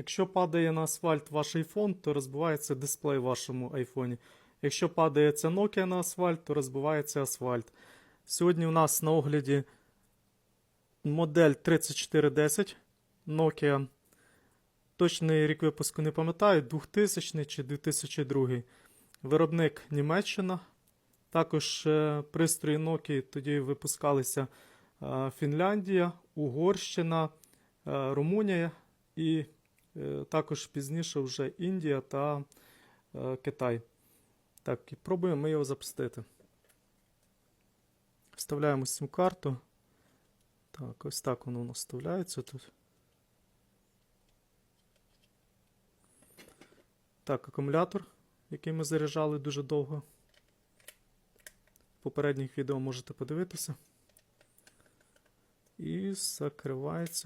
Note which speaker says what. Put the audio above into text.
Speaker 1: Якщо падає на асфальт ваш iPhone, то розбивається дисплей в вашому айфоні. Якщо падає ця Nokia на асфальт, то розбивається асфальт. Сьогодні у нас на огляді модель 3410 Nokia. Точний рік випуску не пам'ятаю, 2000 чи 2002. Виробник Німеччина. Також е, пристрої Nokia тоді випускалися е, Фінляндія, Угорщина, е, Румунія і також пізніше вже Індія та е, Китай. Так, і пробуємо ми його запустити. Вставляємо сім карту. Так, ось так воно у нас вставляється тут. Так, акумулятор, який ми заряджали дуже довго. В попередніх відео можете подивитися. І закривається